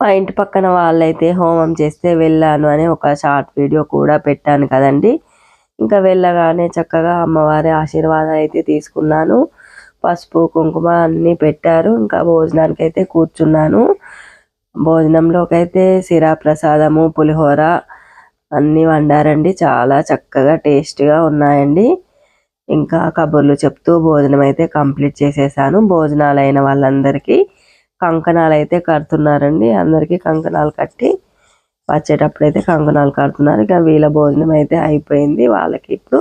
మా ఇంటి పక్కన వాళ్ళైతే హోమం చేస్తే వెళ్ళాను అని ఒక షార్ట్ వీడియో కూడా పెట్టాను కదండి. ఇంకా వెళ్ళగానే చక్కగా అమ్మవారి ఆశీర్వాదం అయితే తీసుకున్నాను. పసుపు కుంకుమ అన్నీ పెట్టారు. ఇంకా భోజనానికి అయితే కూర్చున్నాను. భోజనంలోకి అయితే సిరా ప్రసాదము పులిహోర అన్నీ వండారండి. చాలా చక్కగా టేస్ట్గా ఉన్నాయండి. ఇంకా కబుర్లు చెప్తూ భోజనం అయితే కంప్లీట్ చేసేసాను. భోజనాలు అయిన వాళ్ళందరికీ కంకణాలు అయితే కడుతున్నారండి. అందరికీ కంకణాలు కట్టి వచ్చేటప్పుడు అయితే కంకణాలు కడుతున్నారు. ఇక వీళ్ళ భోజనం అయితే అయిపోయింది. వాళ్ళకి ఇప్పుడు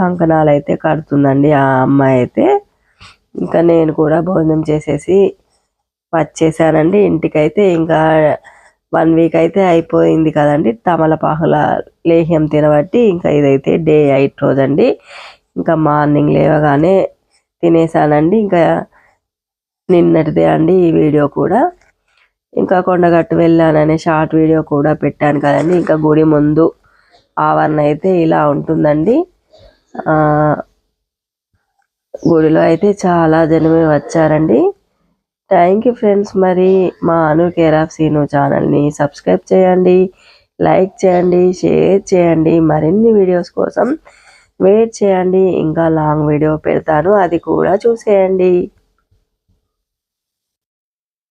కంకణాలు అయితే కడుతుందండి ఆ అమ్మాయి అయితే. ఇంకా నేను కూడా భోజనం చేసేసి వచ్చేసానండి. ఇంటికైతే ఇంకా వన్ వీక్ అయితే అయిపోయింది కదండి. తమలపాకుల లేహ్యం తినబట్టి ఇంకా ఇదైతే డే ఎయిట్ రోజు అండి ఇంకా మార్నింగ్ లేవగానే తినేసానండి. ఇంకా నిన్నటిదే అండి ఈ వీడియో కూడా. ఇంకా కొండగట్టు వెళ్ళాననే షార్ట్ వీడియో కూడా పెట్టాను కదండి. ఇంకా గుడి ముందు ఆవరణ అయితే ఇలా ఉంటుందండి. గుడిలో అయితే చాలా జనమే వచ్చారండి. థ్యాంక్ యూ ఫ్రెండ్స్ మరి మా అను కేర్ ఆఫ్ సీను ఛానల్ని సబ్స్క్రైబ్ చేయండి లైక్ చేయండి షేర్ చేయండి. మరిన్ని వీడియోస్ కోసం వెయిట్ చేయండి. ఇంకా లాంగ్ వీడియో పెడతాను. అది కూడా చూసేయండి.